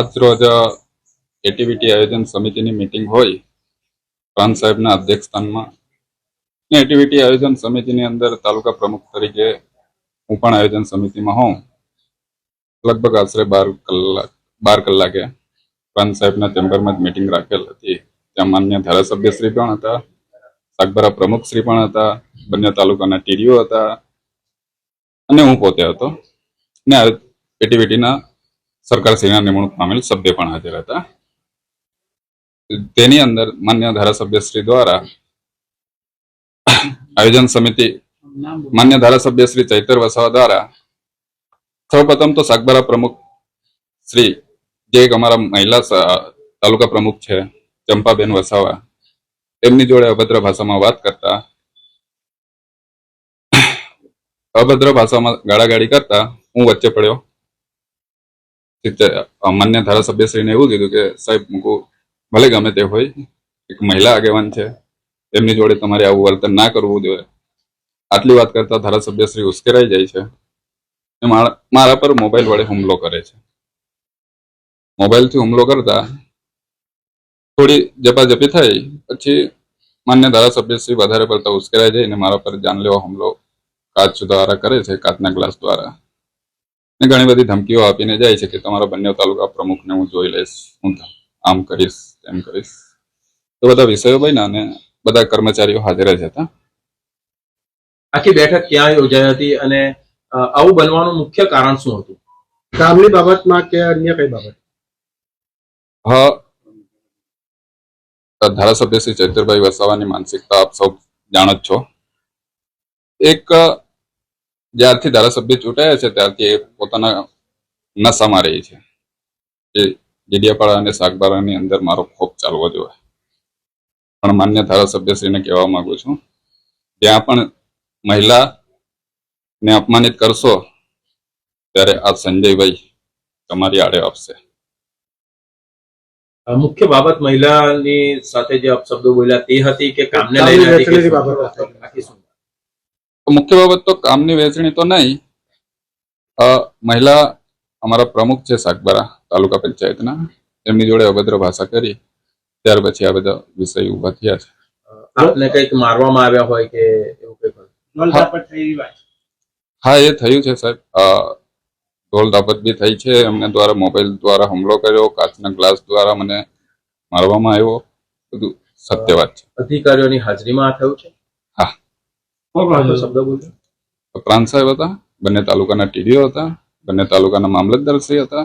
આજરોજ એટીવીટી આયોજન સમિતિની મિટિંગ હોય પ્રાંત સાહેબના અધ્યક્ષસ્થાનમાં. ને એટીવીટી આયોજન સમિતિની અંદર તાલુકા પ્રમુખ તરીકે હું પણ આયોજન સમિતિમાં હોઉં. લગભગ આશરે બાર કલાક, બાર કલાકે પ્રાંત સાહેબના ચેમ્બરમાં જ મિટિંગ રાખેલ હતી. ત્યાં માન્ય ધારાસભ્યશ્રી પણ હતા સાગબારા પ્રમુખશ્રી પણ હતા, બંને તાલુકાના ટીડીઓ હતા, અને હું પોતે હતો. ને એટીવીટીના સરકારશ્રીના નિમણૂક પામેલ સભ્ય પણ હાજર હતા. તેની અંદર માન્ય ધારાસભ્યશ્રી દ્વારા આયોજન સમિતિ માન્ય ધારાસભ્ય શ્રી ચૈતર વસાવા દ્વારા સૌપ્રથમ તો સાગબારા પ્રમુખ શ્રી જે એક અમારા મહિલા તાલુકા પ્રમુખ છે, ચંપાબેન વસાવા, એમની જોડે અભદ્ર ભાષામાં વાત કરતા, અભદ્ર ભાષામાં ગાળાગાળી કરતા હું વચ્ચે પડ્યો. સિત્તેર- માન્ય ધારાસભ્યશ્રીને એવું કીધું કે, સાહેબ, મૂકું, ભલે ગમે તે હોય, એક મહિલા આગેવાન છે, એમની જોડે તમારે આવું વર્તન ના કરવું જોઈએ. આટલી વાત કરતા ધારાસભ્યશ્રી ઉશ્કેરાઈ જાય છે એ મારા પર મોબાઈલ વડે હુમલો કરે છે. મોબાઈલથી હુમલો કરતા થોડી જપાજપી થઈ પછી માન્ય ધારાસભ્યશ્રી વધારે પડતા ઉશ્કેરાઈ જઈને મારા પર જાનલેવા હુમલો કાચ દ્વારા કરે છે, કાચના ગ્લાસ દ્વારા. ઘણી બધી ધમકીઓ આપીને જાય છે કે તમારા બંને તાલુકા પ્રમુખને હું જોઈ લઈશ હું આમ કરીશ તેમ કરીશ. તો બધા વિષયો બન્યા અને બધા કર્મચારીઓ હાજર જ હતા. આખી બેઠક ક્યાં યોજાઈ હતી અને આવું બનવાનું મુખ્ય કારણ શું હતું? કામની બાબતમાં કે અન્ય કઈ બાબત? હા ધારાસભ્ય શ્રી ચૈતરભાઈ વસાવાની માનસિકતા આપ સૌ જાણો જ છો. એક જ્યારથી ધારાસભ્ય ચૂંટાયા છે ત્યારથી એ પોતાના નશામાં રહી છે. જે ડેડિયાપાડા અને શાકબારાની અંદર મારો ખોફ ચાલવો જોઈએ. પણ માન્ય ધારાસભ્યશ્રીને કહેવા માંગુ છું ત્યાં પણ મહિલા ને અપમાનિત કરશો ત્યારે આ સંજયભાઈ તમારી આડે આપશે મુખ્ય બાબત મહિલાની સાથે જે અપશબ્દો બોલ્યા તે હતી કે કામને લઈને મુખ્ય બાબત તો કામની વહેંચણી તો નહીં. મહિલા અમારા પ્રમુખ છે સાગબારા તાલુકા પંચાયતના. એમની જોડે અભદ્ર ભાષા કરી. ત્યાર પછી આ બધા વિષય ઊભા થયા છે. આપને કંઈક મારવામાં આવ્યા હોય કે એવું કંઈક હા. એ થયું છે સાહેબ. અ, ઢોલ દાપત બી થઈ છે. એમને દ્વારા મોબાઈલ દ્વારા હુમલો કર્યો. કાચના ગ્લાસ દ્વારા મને મારવામાં આવ્યો. બધું સત્ય વાત છે. અધિકારીઓની હાજરીમાં આ થયું છે હા. આટલો શબ્દ બોલ્યો પ્રાંત સાહેબ હતા બંને તાલુકાના ટીડીઓ હતા બંને તાલુકાના મામલતદારશ્રી હતા.